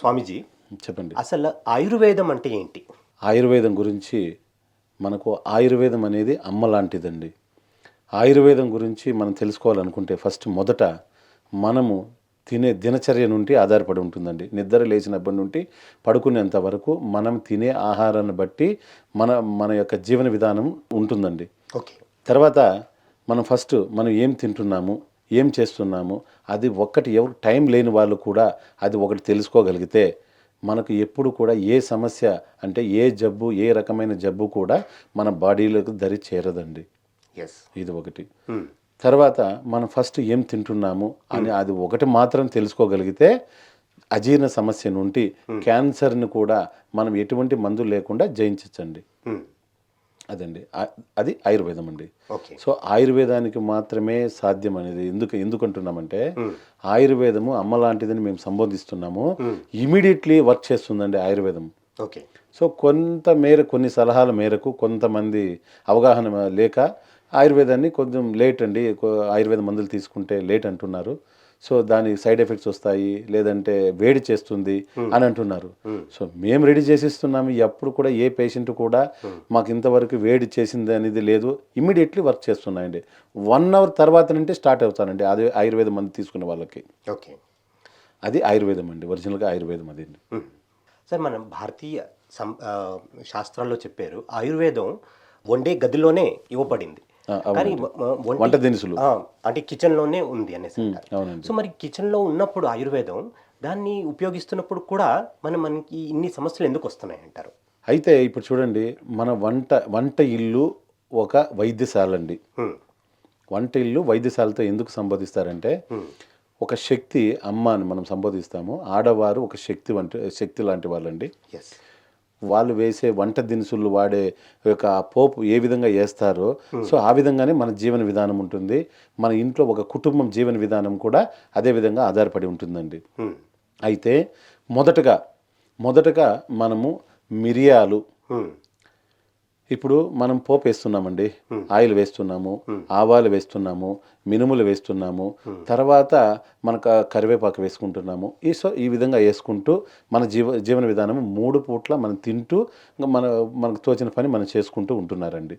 స్వామీజీ చెప్పండి. అసలు ఆయుర్వేదం అంటే ఏంటి? ఆయుర్వేదం గురించి మనకు ఆయుర్వేదం అనేది అమ్మ లాంటిదండి. ఆయుర్వేదం గురించి మనం తెలుసుకోవాలనుకుంటే ఫస్ట్ మొదట మనము తినే దినచర్య నుండి ఆధారపడి ఉంటుందండి. నిద్ర లేచినప్పటి నుండి పడుకునేంత వరకు మనం తినే ఆహారాన్ని బట్టి మన మన యొక్క జీవన విధానం ఉంటుందండి. ఓకే. తర్వాత మనం ఫస్ట్ మనం ఏం తింటున్నాము? ఏం చేస్తున్నాము? అది ఒక్కటి ఎవరు టైం లేని వాళ్ళు కూడా అది ఒకటి తెలుసుకోగలిగితే మనకు ఎప్పుడు కూడా ఏ సమస్య అంటే ఏ జబ్బు ఏ రకమైన జబ్బు కూడా మన బాడీలోకి దరి చేరదండి. ఎస్ ఇది ఒకటి. తర్వాత మనం ఫస్ట్ ఏం తింటున్నాము అని అది ఒకటి మాత్రం తెలుసుకోగలిగితే అజీర్ణ సమస్య నుండి క్యాన్సర్ని కూడా మనం ఎటువంటి మందు లేకుండా జయించచ్చండి. అదండి. అది ఆయుర్వేదం అండి. సో ఆయుర్వేదానికి మాత్రమే సాధ్యం అనేది ఎందుకు ఎందుకు అంటున్నామంటే ఆయుర్వేదము అమ్మ లాంటిదని మేము సంబోధిస్తున్నాము. ఇమీడియట్లీ వర్క్ చేస్తుందండి ఆయుర్వేదం. ఓకే. సో కొంత మేర కొన్ని సలహాల మేరకు కొంతమంది అవగాహన లేక ఆయుర్వేదాన్ని కొంచెం లేట్ అండి ఆయుర్వేద మందులు తీసుకుంటే లేట్ అంటున్నారు. సో దాని సైడ్ ఎఫెక్ట్స్ వస్తాయి లేదంటే వేడి చేస్తుంది అని అంటున్నారు. సో మేము రెడీ చేసిస్తున్నాము ఎప్పుడు కూడా ఏ పేషెంట్ కూడా మాకు ఇంతవరకు వేడి చేసింది అనేది లేదు ఇమ్మీడియట్లీ వర్క్ చేస్తున్నాయండి. వన్ అవర్ తర్వాత నుండి స్టార్ట్ అవుతానండి అదే ఆయుర్వేద మందు తీసుకునే వాళ్ళకి. ఓకే. అది ఆయుర్వేదం అండి ఒరిజినల్గా ఆయుర్వేదం అది అండి. సార్ మనం భారతీయ శాస్త్రాల్లో చెప్పారు ఆయుర్వేదం వండే గదిలోనే ఇవ్వబడింది. కానీ వంటి- దినుసులు. అంటే కిచెన్లోనే ఉంది అనేసి సో మరి కిచెన్లో ఉన్నప్పుడు ఆయుర్వేదం దాన్ని ఉపయోగిస్తున్నప్పుడు కూడా మనం మనకి ఇన్ని సమస్యలు ఎందుకు వస్తున్నాయి అంటారు? అయితే ఇప్పుడు చూడండి మన వంట వంట ఇల్లు ఒక వైద్యశాల అండి. వంట ఇల్లు వైద్యశాలతో ఎందుకు సంబోధిస్తారంటే ఒక శక్తి అమ్మ అని మనం సంబోధిస్తాము. ఆడవారు ఒక శక్తి వంటి శక్తి లాంటి వాళ్ళండి. ఎస్ వాళ్ళు వేసే వంట దినుసులు వాడే యొక్క పోపు ఏ విధంగా వేస్తారో సో ఆ విధంగానే మన జీవన విధానం ఉంటుంది మన ఇంట్లో ఒక కుటుంబం జీవన విధానం కూడా అదే విధంగా ఆధారపడి ఉంటుందండి హ్మ్. అయితే మొదటగా మొదటగా మనము మిరియాలు హ్మ్. ఇప్పుడు మనం పోపు వేస్తున్నామండి. ఆయిల్ వేస్తున్నాము. ఆవాలు వేస్తున్నాము. మినుములు వేస్తున్నాము. తర్వాత మనకు కరివేపాకు వేసుకుంటున్నాము. ఈ సో ఈ విధంగా వేసుకుంటూ మన జీవ జీవన విధానం మూడు పూట్ల మనం తింటూ మన మనకు తోచిన పని మనం చేసుకుంటూ ఉంటున్నారండి.